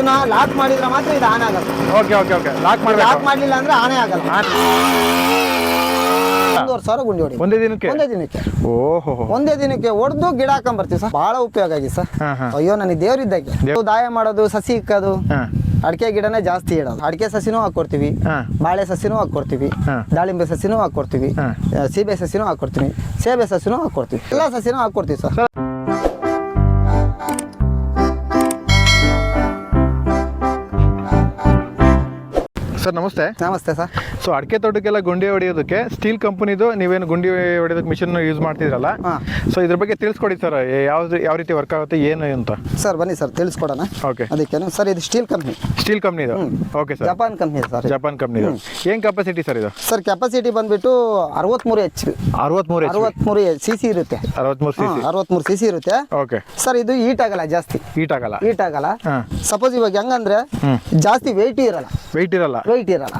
ಇದನ್ನ ಲಾಕ್ ಮಾಡಿದ್ರೆ ಮಾತ್ರ ಇದು ಆನ್ ಆಗಲ್ಲ. ಓಕೆ ಓಕೆ ಓಕೆ ಲಾಕ್ ಮಾಡಿ ಲಾಕ್ ಮಾಡ್ಲಿಲ್ಲ ಅಂದ್ರೆ ಆನೆ ಆಗಲ್ಲ. ಆನ್- ಒಂದೂವರೆ ಸಾವಿರ ಗುಂಡಿ ಹೊಡಿ ಒಂದೇ ದಿನಕ್ಕೆ? ಒಂದೇ ದಿನಕ್ಕೆ. ಓಹೋ ಒಂದೇ ದಿನಕ್ಕೆ ಹೊಡೆದು ಗಿಡ ಹಾಕೊಂಡ್ ಸರ್. ಬಹಳ ಉಪಯೋಗ ಆಗಿ ಸರ್. ಅಯ್ಯೋ ನನಗೆ ದೇವ್ರಿದ್ದಾಗೆ ದೇವ್ರ್- ದಾಯ ಮಾಡೋದು ಸಸಿ ಇಕ್ಕೋದು. ಅಡಿಕೆ ಗಿಡನೇ ಜಾಸ್ತಿ ಇಡೋದು. ಅಡಿಕೆ ಸಸಿನೂ ಹಾಕೊಡ್ತೀವಿ. ಬಾಳೆ ಸಸಿನೂ ಹಾಕೊಡ್ತೀವಿ. ದಾಳಿಂಬೆ ಸಸಿನೂ ಹಾಕೊಡ್ತೀವಿ. ಸೀಬೆ ಸಸಿನೂ ಹಾಕೊಡ್ತೀವಿ ಸೇಬೆ ಸಸಿನೂ ಹಾಕೊಡ್ತೀವಿ. ಎಲ್ಲ ಸಸಿನೂ ಹಾಕೊಡ್ತೀವಿ ಸರ್. ಸರ್ ನಮಸ್ತೆ. ನಮಸ್ತೆ ಸರ್. ಸೊ ಅಡಿಕೆ ತೋಟಕ್ಕೆಲ್ಲ ಗುಂಡಿ ಹೊಡೆಯೋದಕ್ಕೆ ಸ್ಟೀಲ್ ಕಂಪನಿದು ನೀವೇನು ಗುಂಡಿ ಹೊಡೆಯೋದಕ್ಕೆ ಮಿಷನ್ ಯೂಸ್ ಮಾಡ್ತಿದ್ರಲ್ಲ. ಸೊ ಇದ್ರ ಬಗ್ಗೆ ತಿಳಿಸ್ಕೊಡಿ ಸರ್ ಯಾವ್ದು ಯಾವ ರೀತಿ ವರ್ಕ್ ಆಗುತ್ತೆ ಏನು ಅಂತ? ಸರ್ ಬನ್ನಿ ಸರ್ ತಿಳಿಸ್ಕೊಡೋಣ. ಓಕೆ ಅದಕ್ಕೆ ಸರ್ ಇದು ಸ್ಟೀಲ್ ಕಂಪ್ನಿ ಸ್ಟೀಲ್ ಕಂಪ್ನಿದು okay sir Japan company sir ಇದು. ಜಪಾನ್ ಕಂಪ್ನಿ ಏನು ಕೆಪಾಸಿಟಿ ಸರ್ ಇದು? ಸರ್ ಕೆಪಾಸಿಟಿ ಬಂದ್ಬಿಟ್ಟು ಅರವತ್ಮೂರು ಎಚ್ ಅರವತ್ಮೂರು ಅರವತ್ಮೂರು ಸಿ ಸಿ ಇರುತ್ತೆ. ಅರವತ್ಮೂರು ಸಿ ಸಿ ಅರವತ್ಮೂರು ಸಿ ಸಿ ಇರುತ್ತೆ. ಓಕೆ ಸರ್ ಇದು ಹೀಟ್ ಆಗಲ್ಲ ಜಾಸ್ತಿ. ಹೀಟ್ ಆಗಲ್ಲ. ಹೀಟ್ ಆಗಲ್ಲ. ಸಪೋಸ್ ಇವಾಗ ಹೆಂಗಂದ್ರೆ ಜಾಸ್ತಿ ವೆಯ್ಟ್ ಇರಲ್ಲ. ವೆಯ್ಟ್ ಇರಲ್ಲ. ವೆಯ್ಟ್ ಇರಲ್ಲ.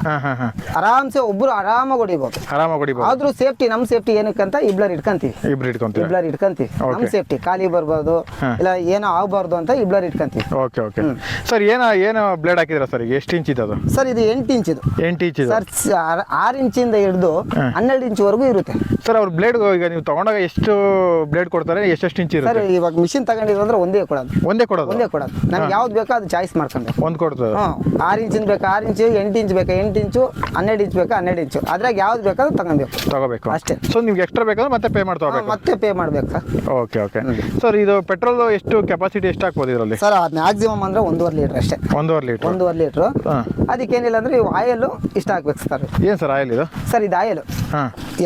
ಆರಾಮ್ಸೆ ಒಬ್ರು ಆರಾಮಾಗಿ ಹೊಡಿಬೋದು. ಆರಾಮಾಗಿ ಹೊಡಿಬೋದು. ಆದ್ರೂ ಸೇಫ್ಟಿ ನಮ್ ಸೇಫ್ಟಿ ಏನಕ್ಕಂತ ಇಬ್ಲರ್ ಇಟ್ಕೊಂತೀವಿ. ಇಬ್ರು ಇಟ್ಕೊಂತೀವಿ ಇಬ್ಲರ್ ಇಟ್ಕೊಂತೀವಿ. ನಮ್ ಸೇಫ್ಟಿ ಖಾಲಿ ಬರ್ಬಾರ್ದು ಇಲ್ಲ ಏನೋ ಆಗಬಾರ್ದು ಅಂತ ಇಬ್ಲರ್ ಇಟ್ಕೊಂತೀವಿ. ಓಕೆ ಓಕೆ ಸರ್ ಏನ ಏನು ಬ್ಲೇಡ್ ಹಾಕಿದ್ರ ಸರ್ ಎಷ್ಟು ಇಂಚ್ ಇದೆ ಅದು ಸರ್ ಇದು ಎಂಟು ಇಂಚ್ ಇದು. ಎಂಟು ಇಂಚ್ ಸರ್ ಆರ್- ಇಂಚಿಂದ ಹಿಡಿದು ಹನ್ನೆರಡು ಇಂಚ್ ಇಂಚ್ವರೆಗೂ ಇರುತ್ತೆ. ಸರ್ ಅವ್ರ ಬ್ಲೇಡ್ ಈಗ ನೀವು ತಗೊಂಡಾಗ ಎಷ್ಟು ಬ್ಲೇಡ್ ಕೊಡ್ತಾರೆ? ಎಷ್ಟೆಷ್ಟು ಇಂಚ್ ಸರ್ ಇವಾಗ ಮಿಷಿನ್ ತಗೊಂಡಿರೋದ್ರೆ ಒಂದೇ ಕೊಡೋದು. ಒಂದೇ ಕೊಡೋದು? ಒಂದೇ ಕೊಡೋದು. ನಮ್ಗೆ ಯಾವ್ದು ಬೇಕೋ ಅದು ಚಾಯ್ಸ್ ಮಾಡ್ಕೊಂಡು ಒಂದು ಕೊಡ್ತದೆ? ಆರು ಇಂಚಿನ ಬೇಕಾ? ಆರು ಇಂಚು ಎಂಟು ಇಂಚ್ ಬೇಕಾ? ಎಂಟು ಇಂಚು ಹನ್ನೆರಡು ಇಂಚ್ ಬೇಕಾ? ಹನ್ನೆರಡು ಇಂಚು. ಅದ್ರಾಗ ಯಾವ್ದು ಬೇಕಾದ್ರೂ ತಗೊಬೇಕು. ತಗೋಬೇಕು. ಅಷ್ಟೇ. ಸೊ ನಿಮ್ಗೆ ಎಕ್ಸ್ಟ್ರಾ ಬೇಕಾದ್ರೆ ಮತ್ತೆ ಪೇ ಮಾಡ್ತಾ ಮತ್ತೆ ಪೇ ಮಾಡ್ಬೇಕು. ಓಕೆ ಓಕೆ ಸರ್ ಇದು ಪೆಟ್ರೋಲ್ ಎಷ್ಟು ಕೆಪಾಸಿಟಿ ಎಷ್ಟು ಹಾಕ್ಬೋದು ಇದರಲ್ಲಿ? ಸರ್ ಮ್ಯಾಕ್ಸಿಮಮ್ ಅಂದ್ರೆ ಒಂದೂವರೆ ಲೀಟರ್ ಅಷ್ಟೇ. ಒಂದೂವರೆ ಲೀಟರ್. ಒಂದೂವರೆ ಲೀಟರ್. ಅದಕ್ಕೆ ಅದಕ್ಕೇನಿಲ್ಲ ಅಂದ್ರೆ ಇವು ಆಯಲ್ ಇಷ್ಟ ಹಾಕ್ಬೇಕು ಸರ್ ಏನ್ ಸರ್ ಆಯಿಲ್ ಇದು? ಸರ್ ಇದು ಆಯಿಲ್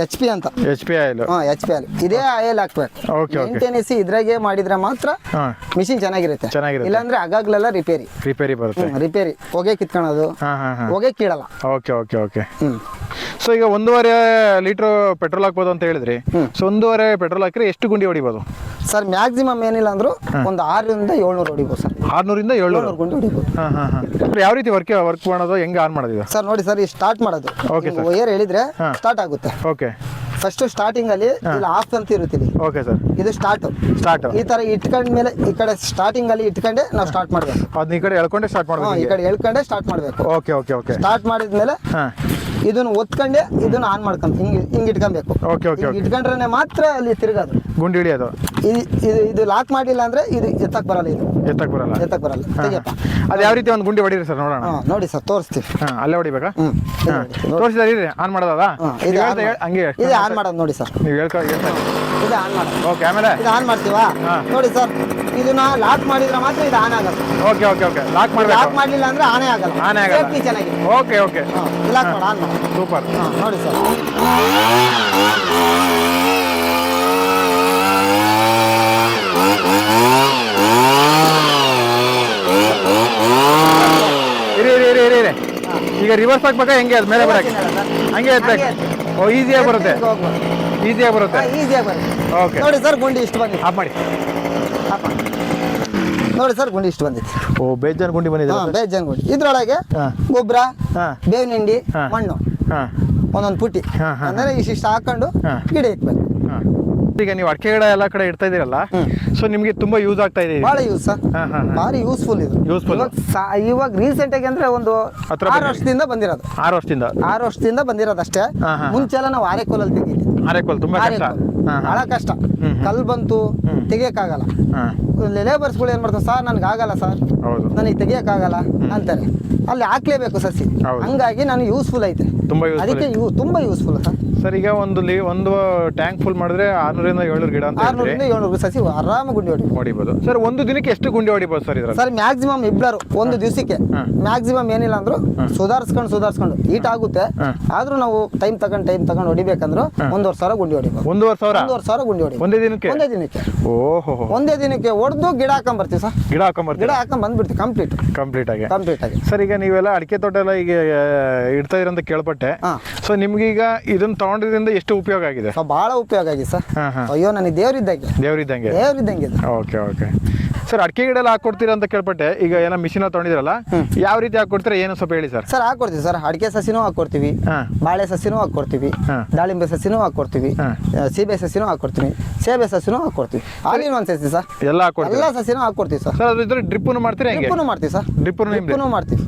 ಎಚ್ ಪಿ ಅಂತ. ಎಚ್ ಪಿ ಆಯಿಲ್ ಹಾಂ ಎಚ್ ಪಿ ಆಯಿಲ್ ಇದೇ ಆಯಿಲ್ ಹಾಕ್ಬೇಕು. ಓಕೆ. ಮೇಂಟೆನೆನ್ಸ್ ಇದ್ರಾಗೆ ಮಾಡಿದ್ರೆ ಮಾತ್ರ ಮಿಷಿನ್ ಚೆನ್ನಾಗಿರುತ್ತೆ. ಚೆನ್ನಾಗಿರುತ್ತೆ. ಇಲ್ಲಾಂದ್ರೆ ಆಗಾಗ್ಲೆಲ್ಲ ರಿಪೇರಿ ರಿಪೇರಿ ಬರುತ್ತೆ. ರಿಪೇರಿ ಹೊಗೆ ಕಿತ್ಕೊಳ್ಳೋದು ಹೊಗೆ ಹೊಗೆ ಕೀಳಲ್ಲ. Okay okay okay. ಹ್ಮ್. ಸೊ ಈಗ ಒಂದೂವರೆ ಲೀಟ್ರ್ ಪೆಟ್ರೋಲ್ ಹಾಕ್ಬೋದು ಅಂತ ಹೇಳಿದ್ರಿ. ಸೊ ಒಂದೂವರೆ ಪೆಟ್ರೋಲ್ ಹಾಕಿದ್ರೆ ಎಷ್ಟು ಗುಂಡಿ ಹೊಡಿಬೋದು? ಸರ್ ಮ್ಯಾಕ್ಸಿಮಮ್ ಏನಿಲ್ಲ ಅಂದ್ರು ಒಂದು ಆರರಿಂದ ಏಳ್ನೂರು ಹೊಡಿಬೋದು ಸರ್. ಆರ್ನೂರಿಂದ ಏಳ್ನೂರು. ಏಳ್ನೂರು ಗುಂಡಿ ಹೊಡಿಬೋದು. ಹಾಂ ಹಾಂ ಹಾಂ. ಯಾವ ರೀತಿ ವರ್ಕ್ ವರ್ಕ್ ಮಾಡೋದು ಹೆಂಗೆ ಆನ್ ಮಾಡೋದು ಇದು ಸರ್ ನೋಡಿ ಸರ್ ಈ ಸ್ಟಾರ್ಟ್ ಮಾಡೋದು. ಓಕೆ ಏರ್ ವಯರ್ ಹೇಳಿದ್ರೆ. ಸ್ಟಾರ್ಟ್ ಆಗುತ್ತೆ. ಓಕೆ ಫಸ್ಟ್ ಸ್ಟಾರ್ಟಿಂಗ್ ಅಲ್ಲಿ ಇಲ್ಲಿ ಆಫ್ ಅಂತ ಇರುತ್ತೆ ಇಲ್ಲಿ. ಓಕೆ ಸರ್ ಇದು ಸ್ಟಾರ್ಟ್ ಸ್ಟಾರ್ಟ್ ಈ ತರ ಇಟ್ಕೊಂಡ ಮೇಲೆ ಈ ಕಡೆ ಸ್ಟಾರ್ಟಿಂಗ್ ಅಲ್ಲಿ ಇಟ್ಕೊಂಡೆ ನಾವು ಸ್ಟಾರ್ಟ್ ಮಾಡ್ಬೇಕು. ಅದನ್ನ ಈ ಕಡೆ ಎಳ್ಕೊಂಡೆ ಸ್ಟಾರ್ಟ್ ಮಾಡಬೇಕು ಈ ಕಡೆ ಎಳ್ಕೊಂಡೆ ಸ್ಟಾರ್ಟ್ ಮಾಡ್ಬೇಕು. ಓಕೆ ಓಕೆ ಓಕೆ ಸ್ಟಾರ್ಟ್ ಮಾಡಿದ್ಮೇಲೆ ಇದನ್ನ ಒತ್ಕೊಂಡೆ ಇದನ್ನ ಆನ್ ಮಾಡ್ಕೊಂತ ಹಿಂಗ್ ಹಿಂಗ್ ಇಟ್ಕೊಬೇಕು. ಓಕೆ ಓಕೆ ಇಟ್ಕೊಂಡ್ರೆ ಮಾತ್ರ ಅಲ್ಲಿ ತಿರುಗೋದು. ಗುಂಡಿ ಹಿಡಿಯೋದು. ಇದು ಇದು ಇದು ಲಾಕ್ ಮಾಡಿಲ್ಲ ಅಂದ್ರೆ ಇದು ಎತ್ತಕ್ ಬರಲ್ಲ ಇದು. ಎತ್ತಕ್ಕೆ ಬರಲ್ಲ. ಎತ್ತಕ್ ಬರಲ್ಲ. ತೆಗಿಯಪ್ಪ. ಅದು ಯಾವ ರೀತಿ ಒಂದು ಗುಂಡಿ ಹೊಡೀರಿ ಸರ್ ನೋಡೋಣ. ಹಾ ನೋಡಿ ಸರ್ ತೋರಿಸ್ತೀವಿ. ಹಾಂ ಅಲ್ಲೇ ಹೊಡಿಬೇಕಾ. ನೋಡಿ. ಇರಿ ಆನ್ ಮಾಡೋದಾ? ಇದು ಹೇಳ್- ಹಂಗೆ ಇದು ಆನ್ ಮಾಡೋದು ನೋಡಿ ಸರ್. ನೀವು ಹೇಳ್ಕೊ ಹೇಳ್ತಾ ಇದು ಆನ್ ಮಾಡೋದು. ಓಕೆ ಆಮೇಲೆ? ಇದು ಆನ್ ಮಾಡ್ತೀವಾ. ನೋಡಿ ಸರ್ ಇದನ್ನ ಲಾಕ್ ಮಾಡಿದ್ರೆ ಮಾತ್ರ ಇದು ಆನ್ ಆಗಲ್ಲ. Okay okay okay. Lock lock ಮಾಡಲಿಲ್ಲ ಅಂದ್ರೆ ಆನೆ ಆಗಲ್ಲ. ಆನೆ ಆಗಲ್ಲ. ಸೇಫ್ಟಿ ಚೆನ್ನಾಗಿದೆ. Okay okay. ಲಾಕ್ ಮಾಡಿ ಆನ್ ಮಾಡಿ. ಸೂಪರ್. ನೋಡಿ ಸರ್ ಇರಿ ಇರಿ ಇರಿ ಇರಿ ಇರಿ ಈಗ ರಿವರ್ಸ್ ಹಾಕ್ಬೇಕಾ ಹೆಂಗೆ? ಅದು ಮೇಲೆ ಬರಕ್ಕೆ? ಹಂಗೆ ಎತ್ತಬೇಕು ಓ ಈಸಿಯಾಗಿ ಬರುತ್ತೆ? ಈಸಿಯಾಗಿ ಬರುತ್ತೆ? ಈಸಿಯಾಗಿ ಬರುತ್ತೆ. ಓಕೆ ನೋಡಿ ಸರ್ ಗುಂಡಿ ಇಷ್ಟು ಬಂದಿದೆ. ಆಫ್ ಮಾಡಿ. ಆಫ್ ಮಾಡಿ. ನೋಡಿ ಸರ್ ಗುಂಡಿ ಇಷ್ಟು ಬಂದಿದೆ. ಓ ಬೇಜನ್ ಗುಂಡಿ ಬಂದಿದೆ ಬೇಜನ್ ಗುಂಡಿ. ಇದ್ರೊಳಗೆ ಗೊಬ್ಬರ. ಬೇವಿನ ಹಿಂಡಿ ಮಣ್ಣು. ಒಂದೊಂದು ಪುಟ್ಟಿ. ಅಂದರೆ ಇಷ್ಟಿಷ್ಟು ಹಾಕೊಂಡು. ಗಿಡ ಇಕ್ಬೇಕು ಹಾಂ. ಈಗ ನೀವು ಅಡಿಕೆ ಗಿಡ ಎಲ್ಲ ಕಡೆ ಇಡ್ತಾ ಇದೀರಲ್ಲ ಸೊ ನಿಮಗೆ ತುಂಬಾ ಯೂಸ್ ಆಗ್ತಾ ಇದೆ. ಬಹಳ ಯೂಸ್ ಬಾರಿ. ಭಾರಿ ಯೂಸ್ಫುಲ್ ಇದು. ಯೂಸ್ಫುಲ್ ಇವಾಗ ರೀಸೆಂಟ್ ಆಗಿ ಅಂದ್ರೆ ಒಂದು ಆರು ವರ್ಷದಿಂದ ಬಂದಿರೋದು. ಆರು ವರ್ಷದಿಂದ. ಆರು ವರ್ಷದಿಂದ ಬಂದಿರೋದು ಅಷ್ಟೇ. ಮುಂಚೆ ಎಲ್ಲ ನಾವು ಆರೆಕೋಲಲ್ಲಿ ತೆಗೀಲಿ ಆರೆಕೋಲ್ ತುಂಬಾ ಕಷ್ಟ. ಬಹಳ ಕಷ್ಟ. ಕಲ್ ಬಂತು. ತೆಗಿಯಕ್ಕಾಗಲ್ಲ. ಲೇಬರ್ಸ್ಗಳು ಏನ್ ಮಾಡ್ತಾರೆ? ಸರ್ ನನ್ಗೆ ಆಗಲ್ಲ ಸರ್. ಹೌದು. ನನಗೆ ತೆಗಿಯಕ್ಕಾಗಲ್ಲ ಅಂತಾರೆ. ಅಲ್ಲಿ ಹಾಕ್ಲೇಬೇಕು ಸಸಿ. ಹೌದು. ಹಂಗಾಗಿ ನನಗೆ ಯೂಸ್ಫುಲ್ ಐತೆ. ತುಂಬಾ ಅದಕ್ಕೆ ತುಂಬಾ ಯೂಸ್ಫುಲ್ ಸರ್. ಸರ್ ಈಗ ಒಂದು ಲಿ ಒಂದು ಟ್ಯಾಂಕ್ ಫುಲ್ ಮಾಡಿದ್ರೆ ಆರ್ನೂರಿಂದ ಏಳ್ನೂರು ಗಿಡ ಅಂತ ಹೇಳಿದ್ರಿ. ಆರ್ನೂರಿಂದ ಏಳ್ನೂರು ಸಸಿ ಆರಾಮ ಗುಂಡಿ ಹೊಡಿ ಹೊಡಿಬೋದು. ಸರ್ ಒಂದು ದಿನಕ್ಕೆ ಎಷ್ಟು ಗುಂಡಿ ಹೊಡಿಬೋದು ಸರ್ ಇದ್ರಲ್ಲಿ? ಸರ್ ಮ್ಯಾಕ್ಸಿಮಮ್ ಇಬ್ಬರು ಒಂದು ದಿವಸಕ್ಕೆ. ಹಾ. ಮ್ಯಾಕ್ಸಿಮಮ್ ಏನಿಲ್ಲ ಅಂದ್ರು ಸುಧಾರಿಸ್ಕೊಂಡು ಸುಧಾರಿಸ್ಕೊಂಡು. ಈಟ್ ಆಗುತ್ತೆ. ಹಾ. ಆದ್ರೂ ನಾವು ಟೈಮ್ ತಗೊಂಡು ಟೈಮ್ ತಗೊಂಡು ಹೊಡಿಬೇಕಂದ್ರು ಒಂದೂವರೆ ಸಾವಿರ ಗುಂಡಿ ಹೊಡಿಬೋದು. ಒಂದೂವರೆ ಸಾವಿರ? ಒಂದೂವರೆ ಸಾವಿರ ಗುಂಡಿ ಹೊಡಿಬಹುದು ಒಂದೇ ದಿನಕ್ಕೆ? ಒಂದೇ ದಿನಕ್ಕೆ. ಓಹೋ ಒಂದೇ ದಿನಕ್ಕೆ ಹೊಡೆದು ಗಿಡ ಹಾಕೊಂಬರ್ತೀವಿ ಸರ್. ಗಿಡ ಹಾಕೊಂಬರ್ತೀವಿ ಗಿಡ ಹಾಕೊಂಡ್ ಬಂದ್ಬಿಡ್ತೀವಿ ಕಂಪ್ಲೀಟ್ ಕಂಪ್ಲೀಟ್ ಆಗಿ. ಕಂಪ್ಲೀಟ್ ಆಗಿ. ಸರ್ ಈಗ ನೀವೆಲ್ಲ ಅಡಿಕೆ ತೋಟ ಎಲ್ಲ ಈಗ ಇಡ್ತಾ ಇರಂತ ಕೇಳ್ಪಟ್ಟೆ. ಸೊ ನಿಮ್ಗೀಗ ಇದನ್ನ ತಗೊಂಡಿದ್ರಿಂದ ಎಷ್ಟು ಉಪಯೋಗ ಆಗಿದೆ? ಭಾಳ ಉಪಯೋಗ ಆಗಿದೆ ಸರ್. ಅಯ್ಯೋ ನನಗೆ ದೇವ್ರಿದ್ದಂಗೆ. ದೇವ್ರಿದ್ದಂಗೆ? ದೇವ್ರಿದ್ದಂಗೆ ಓಕೆ ಓಕೆ ಸರ್ ಅಡಿಕೆ ಗಿಡ ಎಲ್ಲ ಹಾಕೊಡ್ತೀರಾ ಅಂತ ಕೇಳ್ಪಟ್ಟೆ. ಈಗ ಏನೋ ಮಿಷಿನ್ ತೊಗೊಂಡಿದ್ರಲ್ಲ ಯಾವ ರೀತಿ ಹಾಕೊಡ್ತೀರಾ ಏನು ಸ್ವಲ್ಪ ಹೇಳಿ ಸರ್. Sir ಹಾಕೊಡ್ತೀವಿ sir. ಅಡಿಕೆ ಸಸಿನೂ ಹಾಕೊಡ್ತೀವಿ. ಬಾಳೆ ಸಸಿನೂ ಹಾಕೊಡ್ತೀವಿ. ದಾಳಿಂಬೆ ಸಸಿನೂ ಹಾಕೊಡ್ತೀವಿ. ಸೀಬೆ ಸಸಿನೂ ಹಾಕೊಡ್ತೀವಿ. ಸೇಬೆ ಸಸಿನೂ ಹಾಕೊಡ್ತೀವಿ. ಆಲಿನ್ ಒಂದ್ ಸಸಿ ಸರ್. ಎಲ್ಲ ಹಾಕೊಡ್ತೀವಿ ಎಲ್ಲ ಸಸಿನೂ ಹಾಕೊಡ್ತೀವಿ ಸರ್. ಸರ್ ಅದ್ರ ಡ್ರಿಪ್ ಮಾಡ್ತೀರಾ ಡ್ರಿಪ್ ಮಾಡ್ತೀವಿ ಸರ್. ಡ್ರಿಪ್ಪನು ಮಾಡ್ತೀವಿ.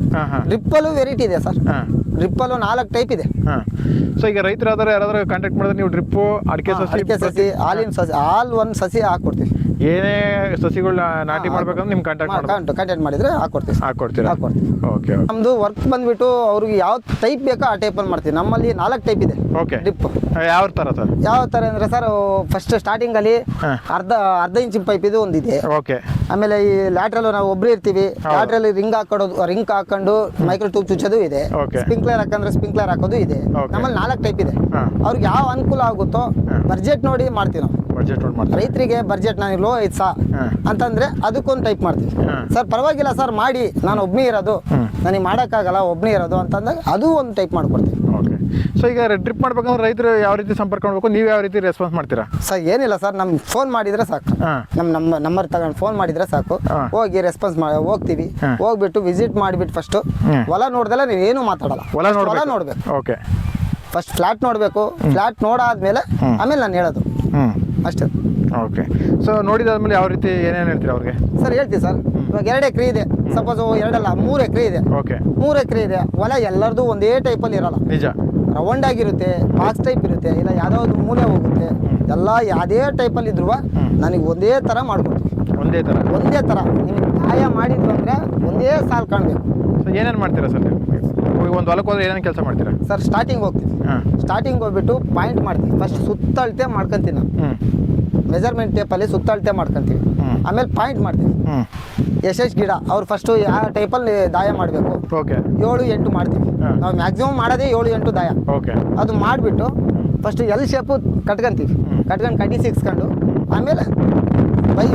ಡ್ರಿಪ್ಪಲ್ಲೂ ವೆರೈಟಿ ಇದೆ ಸರ್. ಡ್ರಿಪ್ಪಲ್ಲು ನಾಲ್ಕು ಟೈಪ್ ಇದೆ. ಹಾಂ. ಸೊ ಈಗ ರೈತರಾದ್ರೆ ಯಾರಾದರೂ ಕಾಂಟ್ಯಾಕ್ಟ್ ಮಾಡಿದ್ರೆ ನೀವು ಡ್ರಿಪ್ಪು ಅಡಿಕೆ ಸಸಿ ಅಡಿಕೆ ಸಸಿ ಹಾಲಿನ ಸಸಿ ಹಾಲ್ ಒಂದು ಸಸಿ ಹಾಕೊಡ್ತೀವಿ. ಏನೇ ಸಸಿಗಳನ್ನ ನಾಟಿ ಮಾಡ್ಬೇಕಂದ್ರೆ ನಿಮ್ಗೆ ಕಾಂಟ್ಯಾಕ್ಟ್ ಮಾಡ್ಬೇಕು. ಕಂಟೆಂಟ್ ಮಾಡಿದ್ರೆ ಹಾಕೊಡ್ತೀವಿ. ಹಾಕೊಡ್ತೀರಾ? ಹಾಕೊಡ್ತೀವಿ. Okay okay. ನಮ್ದು ವರ್ಕ್ ಬಂದ್ಬಿಟ್ಟು ಅವ್ರಿಗೆ ಯಾವ ಟೈಪ್ ಬೇಕೋ ಆ ಟೈಪ್ ಅಲ್ಲಿ ಮಾಡ್ತೀವಿ. ನಮ್ಮಲ್ಲಿ ನಾಲ್ಕು ಟೈಪ್ ಇದೆ. ಓಕೆ. ಡ್ರಿಪ್ ಯಾವ ಥರ ಸರ್? ಯಾವ ಥರ ಅಂದರೆ ಸರ್ ಫಸ್ಟ್ ಸ್ಟಾರ್ಟಿಂಗಲ್ಲಿ ಅಲ್ಲಿ ಅರ್ಧ ಅರ್ಧ ಇಂಚಿನ ಪೈಪ್ ಇದು ಒಂದಿದೆ ಓಕೆ. ಆಮೇಲೆ ಈ ಲ್ಯಾಟ್ರಲ್ ನಾವು ಒಬ್ರು ಇರ್ತೀವಿ. ಲ್ಯಾಟ್ರಲ್ ರಿಂಗ್ ಹಾಕೊಡೋದು ರಿಂಗ್ ಹಾಕೊಂಡು ಮೈಕ್ರೋ ಟ್ಯೂಬ್ ಚುಚ್ಚೋದು ಇದೆ. ಸ್ಪಿಂಕ್ಲರ್ ಸ್ಪ್ರಿಂಕ್ಲರ್ ಹಾಕಂದ್ರೆ ಸ್ಪ್ರಿಂಕ್ಲರ್ ಹಾಕೋದು ಇದೆ. ನಮ್ಮಲ್ಲಿ ನಾಲ್ಕು ಟೈಪ್ ಇದೆ. ಅವ್ರಿಗೆ ಯಾವ ಅನುಕೂಲ ಆಗುತ್ತೋ ಬಜೆಟ್ ನೋಡಿ ಮಾಡ್ತೀವಿ ನಾವು. ರೈತರಿಗೆ ಬಜೆಟ್ ನನಗೆ ಲೋ ಐತ್ ಸಾ. ಅಂತಂದ್ರೆ ಅದಕ್ಕೊಂದು ಟೈಪ್ ಮಾಡ್ತೀವಿ ಸರ್ ಪರವಾಗಿಲ್ಲ ಸರ್ ಮಾಡಿ. ನಾನು ಒಬ್ಬನೇ ಇರೋದು. ನನಗೆ ಮಾಡೋಕ್ಕಾಗಲ್ಲ ಒಬ್ಬನೇ ಇರೋದು. ಅಂತಂದಾಗ ಅದು ಒಂದು ಟೈಪ್ ಮಾಡ್ಕೊಡ್ತೀವಿ ಓಕೆ. ಸೊ ಈಗ ಟ್ರಿಪ್ ಮಾಡ್ಬೇಕಂದ್ರೆ ರೈತರು ಯಾವ ರೀತಿ ಸಂಪರ್ಕ ಮಾಡಬೇಕು ನೀವು ಯಾವ ರೀತಿ ರೆಸ್ಪಾನ್ಸ್ ಮಾಡ್ತೀರಾ? ಸರ್ ಏನಿಲ್ಲ ಸರ್ ನಮ್ಗೆ ಫೋನ್ ಮಾಡಿದ್ರೆ ಸಾಕು. ನಮ್ ನಮ್ಮ ನಮ್ಮ ನಂಬರ್ ತಗೊಂಡು ಫೋನ್ ಮಾಡಿದ್ರೆ ಸಾಕು. ಹೋಗಿ ರೆಸ್ಪಾನ್ಸ್ ಮಾಡಿ ಹೋಗ್ತೀವಿ. ಹೋಗ್ಬಿಟ್ಟು ವಿಸಿಟ್ ಮಾಡಿಬಿಟ್ಟು ಫಸ್ಟು. ಹೊಲ ನೋಡ್ದಲ್ಲ ಏನು ಮಾತಾಡಲ್ಲ. ಹೊಲ ಹೊಲ ನೋಡ್ಬೇಕು. ಓಕೆ. ಫಸ್ಟ್ ಫ್ಲಾಟ್ ನೋಡಬೇಕು. ಫ್ಲಾಟ್ ನೋಡಾದ್ಮೇಲೆ ಆಮೇಲೆ ನಾನು ಹೇಳೋದು. ಅಷ್ಟೇ. ಓಕೆ. ಸೊ ನೋಡಿದಾದ್ಮೇಲೆ ಯಾವ ರೀತಿ ಏನೇನು ಹೇಳ್ತೀರಾ ಅವ್ರಿಗೆ? ಸರ್ ಹೇಳ್ತೀವಿ ಸರ್. ಇವಾಗ ಎರಡು ಎಕರೆ ಇದೆ. ಸಪೋಸ್ ಎರಡಲ್ಲ ಮೂರು ಎಕರೆ ಇದೆ. ಓಕೆ. ಮೂರು ಎಕರೆ ಇದೆ. ಹೊಲ ಎಲ್ಲರದು ಒಂದೇ ಟೈಪಲ್ಲಿ ಇರಲ್ಲ. ನಿಜ. ರೌಂಡ್ ಆಗಿರುತ್ತೆ ಬಾಕ್ಸ್ ಟೈಪ್ ಇರುತ್ತೆ ಇಲ್ಲ ಯಾವುದೋ ಒಂದು ಮೂಲೆ ಹೋಗುತ್ತೆ. ಎಲ್ಲ ಯಾವುದೇ ಟೈಪಲ್ಲಿ ಇದ್ರು ನನಗೆ ಒಂದೇ ಥರ ಮಾಡ್ಕೊಡ್ತೀವಿ. ಒಂದೇ ಥರ. ಒಂದೇ ಥರ. ನಿಮಗೆ ಸಹಾಯ ಮಾಡಿದ್ವು ಅಂದರೆ ಒಂದೇ ಸಾಲು ಕಾಣಬೇಕು. ಸೊ ಏನೇನು ಮಾಡ್ತೀರಾ ಸರ್ ಒಂದು ಹೊಲಕ್ಕೆ ಹೋದ್ರೆ ಏನೇನು ಕೆಲಸ ಮಾಡ್ತೀರಾ? ಸರ್ ಸ್ಟಾರ್ಟಿಂಗ್ ಹೋಗ್ತೀವಿ ಹಾಂ. ಸ್ಟಾರ್ಟಿಂಗ್ ಹೋಗ್ಬಿಟ್ಟು ಪಾಯಿಂಟ್ ಮಾಡ್ತೀವಿ ಫಸ್ಟ್ ಸುತ್ತಳತೆ ಮಾಡ್ಕೊಂತೀವಿ ನಾವು ಹ್ಞೂ ಮೆಜರ್ಮೆಂಟ್ ಟೇಪಲ್ಲಿ ಸುತ್ತಳತೆ ಮಾಡ್ಕೊಂತೀವಿ. ಆಮೇಲೆ ಪಾಯಿಂಟ್ ಮಾಡ್ತೀವಿ ಹ್ಞೂ ಎಷ್ಟೆಷ್ಟು ಗಿಡ ಅವ್ರು ಫಸ್ಟು ಯಾವ ಟೈಪಲ್ಲಿ ದಾಯ ಮಾಡಬೇಕು. ಓಕೆ ಏಳು ಎಂಟು ಮಾಡ್ತೀವಿ. ನಾವು ಮ್ಯಾಕ್ಸಿಮಮ್ ಮಾಡೋದೇ ಏಳು ಎಂಟು ದಾಯ. ಓಕೆ ಅದು ಮಾಡಿಬಿಟ್ಟು ಫಸ್ಟ್ ಎಲ್ ಶೇಪು ಕಟ್ಕೊಂತೀವಿ. ಕಟ್ಕೊಂಡು ಕಡ್ಡಿ ಸಿಕ್ಸ್ಕೊಂಡು ಆಮೇಲೆ ಬೈ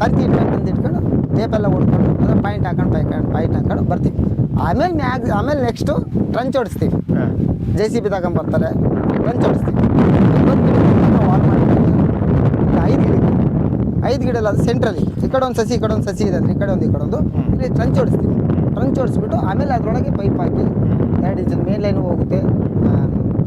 ತಂತಿ ಇಟ್ಕೊಂಡು ತಂತಿ ಇಟ್ಕೊಂಡು ಟೇಪೆಲ್ಲ ಹೊಡ್ಕೊಂಡು ಅದು ಪಾಯಿಂಟ್ ಹಾಕೊಂಡು ಪಾಯಿಂಟ್ ಹಾಕೊಂಡು ಬರ್ತೀವಿ. ಆಮೇಲೆ ಮ್ಯಾಗ್ ಆಮೇಲೆ ನೆಕ್ಸ್ಟು ಟ್ರಂಚ್ ಹೊಡಿಸ್ತೀವಿ ಹಾಂ. ಜೆ ಸಿ ಬಿ ತಗೊಂಬರ್ತಾರೆ ಟ್ರಂಚ್ ಹೊಡಿಸ್ತೀವಿ ವಾಲ್ ಐದು ಗಿಡ. ಐದು ಗಿಡ ಅಲ್ಲ ಅದು ಸೆಂಟ್ರಲ್ಲಿ ಈ. ಕಡೆ ಒಂದು ಸಸಿ ಈ ಕಡೆ ಒಂದು ಸಸಿ ಇದೆ ಅಂದರೆ ಈ ಕಡೆ ಒಂದು ಈ ಕಡೆ ಒಂದು. ಇಲ್ಲಿ ಟ್ರಂಚ್ ಹೊಡಿಸ್ತೀವಿ ಟ್ರಂಚ್ ಹೊಡಿಸ್ಬಿಟ್ಟು ಆಮೇಲೆ ಅದರೊಳಗೆ ಪೈಪ್ ಹಾಕಿ ಎರಡು ಇಂಚಿನ ಮೇನ್ ಲೈನು ಹೋಗುತ್ತೆ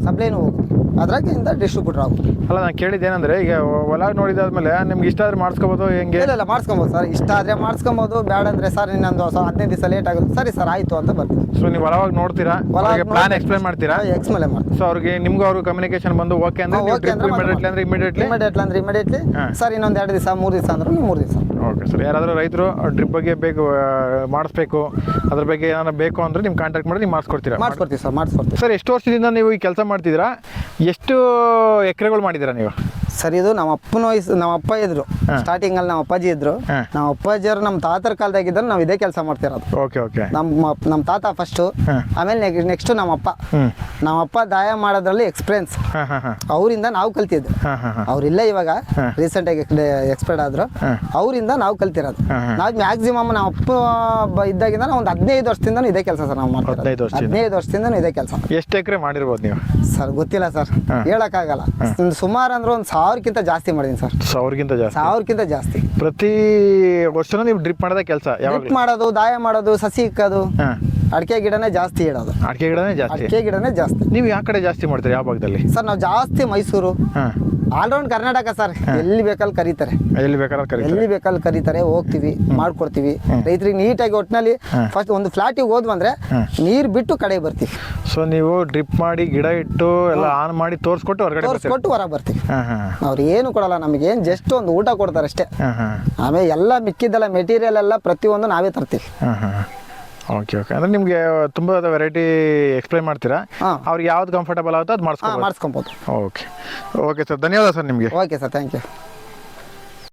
ಸಬ್ಲೈನು ಹೋಗುತ್ತೆ. ಅದ್ರಾಗಿಂದ ಡಿಸ್ಟ್ರಿಬ್ಯೂಟರ್ ಆಗುತ್ತೆ. ಅಲ್ಲ ನಾನು ಕೇಳಿದ್ದೇನೆಂದ್ರೆ ಈಗ ಹೊಲ ನೋಡಿದಾದ್ಮೇಲೆ ನಿಮ್ಗೆ ಇಷ್ಟ ಆದ್ರೆ ಮಾಡಿಸ್ಕೋಬೋದು ಹೆಂಗೆ? ಇಲ್ಲ ಇಲ್ಲ ಮಾಡಿಸ್ಕೊಬೋದು ಸರ್. ಇಷ್ಟ ಆದರೆ ಮಾಡಿಸ್ಕೊಬೋದು ಬೇಡ ಅಂದರೆ ಸರ್ ನಿನ್ನೊಂದು ಹೊಸ ಹದಿನೈದು ದಿವಸ ಲೇಟ್ ಆಗುತ್ತೆ ಸರಿ ಸರ್ ಆಯಿತು ಅಂತ ಬರ್ತೀನಿ. ಸೊ ನೀವು ಹೊಲವಾಗಿ ನೋಡ್ತೀರಾ? ಹೊಲವಾಗಿ ಪ್ಲಾನ್ ಎಕ್ಸ್ಪ್ಲೈನ್ ಮಾಡ್ತೀರಾ? ಎಕ್ಸ್ ಮೇಲೆ ಮಾಡ್ತೀವಿ ಸೊ ಅವ್ರಿಗೆ ನಿಮ್ಗೆ ಅವ್ರಿಗೆ ಕಮ್ಯುನಿಕೇಶನ್ ಬಂದು ಓಕೆ ಅಂದ್ರೆ ಓಕೆ ಅಂದ್ರೆ ಇಮಿಡಿಯೇಟ್ಲಿ ಅಂದ್ರೆ ಇಮಿಡಿಯೇಟ್ಲಿ ಇಮಿಡಿಯೇಟ್ಲಿ ಅಂದ್ರೆ ಇಮಿಡಿಯೇಟ್ಲಿ. ಸರ್ ಇನ್ನೊಂದು ಎರಡು ದಿವಸ ಮೂರು ದಿವಸ ಅಂದ್ರೆ ಮೂರು ದಿವಸ. Okay sir. ಯಾರಾದರೂ ರೈತರು ಡ್ರಿಪ್ ಬಗ್ಗೆ ಬೇಕು ಮಾಡಿಸ್ಬೇಕು ಅದ್ರ ಬಗ್ಗೆ ಏನಾದ್ರು ಬೇಕು ಅಂದ್ರೆ ನಿಮ್ಗೆ ಕಾಂಟ್ಯಾಕ್ಟ್ ಮಾಡಿ ನೀವು ಮಾಡಿಸ್ಕೊಡ್ತೀರಾ? ಮಾಡಿಸ್ಕೊಡ್ತೀವಿ ಸರ್ ಮಾಡಿಸ್ಕೊಡ್ತೀವಿ. ಸರ್ ಎಷ್ಟು ವರ್ಷದಿಂದ ನೀವು ಈ ಕೆಲಸ ಮಾಡ್ತಿದ್ದೀರಾ? ಎಷ್ಟು ಎಕರೆಗಳು ಮಾಡಿದ್ದೀರಾ ನೀವು? ಸರ್ ಇದು ನಮ್ಮ ಅಪ್ಪನ ವಯಸ್ಸು ನಮ್ಮ ಅಪ್ಪ ಇದ್ರು. ಸ್ಟಾರ್ಟಿಂಗ್ ಅಲ್ಲಿ ನಮ್ಮ ಅಪ್ಪಾಜಿ ಇದ್ರು. ನಮ್ಮ ನಮ್ಮ ಅಪ್ಪಾಜಿಯವರು ನಮ್ಮ ತಾತರ ಕಾಲದಾಗಿದ್ದರು ನಾವು ಇದೇ ಕೆಲಸ ಮಾಡ್ತಿರೋದು ಓಕೆ ಓಕೆ. ನಮ್ಮ ನಮ್ಮ ತಾತ ಫಸ್ಟ್ ಆಮೇಲೆ ನೆಕ್ಸ್ಟ್ ನಮ್ಮ ಅಪ್ಪ. ನಮ್ಮ ಅಪ್ಪ ದಾಯ ಮಾಡೋದ್ರಲ್ಲಿ ಎಕ್ಸ್ಪೀರಿಯನ್ಸ್ ಅವರಿಂದ ನಾವು ಕಲ್ತಿದ್ದು. ಅವ್ರಿಲ್ಲ ಇವಾಗ ರೀಸೆಂಟ್ ಆಗಿ ಎಕ್ಸ್ಪೈರ್ಡ್ ಆದ್ರು. ಅವರಿಂದ ನಾವು ಕಲ್ತಿರೋದು. ನಾವು ಮ್ಯಾಕ್ಸಿಮಮ್ ನಮ್ಮ ಅಪ್ಪ ಇದ್ದಾಗಿಂದ ನಾವು ಒಂದು ಹದಿನೈದು ವರ್ಷದಿಂದ ಇದೇ ಕೆಲಸ ಸರ್ ನಾವು ಮಾಡ್ತಿರೋದು ಹದಿನೈದು ವರ್ಷದಿಂದ? ಇದೇ ಕೆಲಸ. ಎಷ್ಟು ಎಕರೆ ಮಾಡಿರ್ಬೋದು ನೀವು? ಸರ್ ಗೊತ್ತಿಲ್ಲ ಸರ್. ಹೇಳಕ್ಕಾಗಲ್ಲ. ಸುಮಾರು ಅಂದ್ರೆ ಒಂದು ಸಾವಿರಕ್ಕಿಂತ ಜಾಸ್ತಿ ಮಾಡಿದೀನಿ ಸರ್. ಸಾವಿರಕ್ಕಿಂತ ಜಾಸ್ತಿ? ಸಾವಿರಕ್ಕಿಂತ ಜಾಸ್ತಿ. ಪ್ರತಿ ವರ್ಷನೂ ನೀವು ಡ್ರಿಪ್ ಮಾಡೋದೇ ಕೆಲಸ ಡ್ರಿಪ್ ಮಾಡೋದು ದಾಯ ಮಾಡೋದು ಸಸಿ ಇಕ್ಕೋದು. ಅಡಿಕೆ ಗಿಡನೇ ಜಾಸ್ತಿ ಇಡೋದು. ಅಡಿಕೆ ಗಿಡನೇ ಜಾಸ್ತಿ? ಅಡಿಕೆ ಗಿಡನೇ ಜಾಸ್ತಿ. ನೀವು ಯಾವ ಕಡೆ ಜಾಸ್ತಿ ಮಾಡ್ತೀರಿ ಯಾವ ಭಾಗದಲ್ಲಿ? ಸರ್ ನಾವು ಜಾಸ್ತಿ ಮೈಸೂರು. All-round Karnataka sir. ಎಲ್ಲಿ ಬೇಕಲ್ಲಿ ಕರೀತಾರೆ. ಎಲ್ಲಿ ಬೇಕಾದ್ರೆ ಕರೀತಾರೆ. ಎಲ್ಲಿ ಬೇಕಲ್ಲಿ ಕರೀತಾರೆ ಹೋಗ್ತೀವಿ ಮಾಡ್ಕೊಡ್ತೀವಿ. ರೈತರಿಗೆ ನೀಟಾಗಿ ಒಟ್ಟಿನಲ್ಲಿ ಫಸ್ಟ್ ಒಂದು ಫ್ಲಾಟಿಗೆ ಹೋದ್ವಂದ್ರೆ ನೀರು ಬಿಟ್ಟು ಕಡೆ ಬರ್ತೀವಿ. ಸೊ ನೀವು ಡ್ರಿಪ್ ಮಾಡಿ ಗಿಡ ಇಟ್ಟು ಎಲ್ಲ ಆನ್ ಮಾಡಿ ತೋರಿಸ್ಕೊಟ್ಟು ಹೊರಗಡೆ ತೋರಿಸ್ಕೊಟ್ಟು ಹೊರಗೆ ಬರ್ತೀವಿ. ಅವ್ರು ಏನು ಕೊಡಲ್ಲ ಏನು ಜಸ್ಟ್ ಒಂದು ಊಟ ಕೊಡ್ತಾರೆ ಅಷ್ಟೇ. ಆಮೇಲೆ ಎಲ್ಲ ಮಿಕ್ಕಿದ್ದೆಲ್ಲ ಮೆಟೀರಿಯಲ್ ಎಲ್ಲ ಪ್ರತಿಯೊಂದು ನಾವೇ ತರ್ತೀವಿ. ಓಕೆ ಓಕೆ ಅಂದ್ರೆ ನಿಮಗೆ ತುಂಬ ವೆರೈಟಿ ಎಕ್ಸ್ಪ್ಲೈನ್ ಮಾಡ್ತೀರಾ? ಹಾ. ಅವ್ರಿಗೆ ಯಾವ್ದು ಕಂಫರ್ಟಬಲ್ ಆಗುತ್ತೋ ಅದು ಹಾಂ ಮಾಡಿಸ್ಕೊಬೋದು. ಮಾಡಿಸ್ಕೊಬೋದು ಓಕೆ ಓಕೆ ಸರ್ ಧನ್ಯವಾದ ಸರ್ ನಿಮಗೆ. Okay sir thank you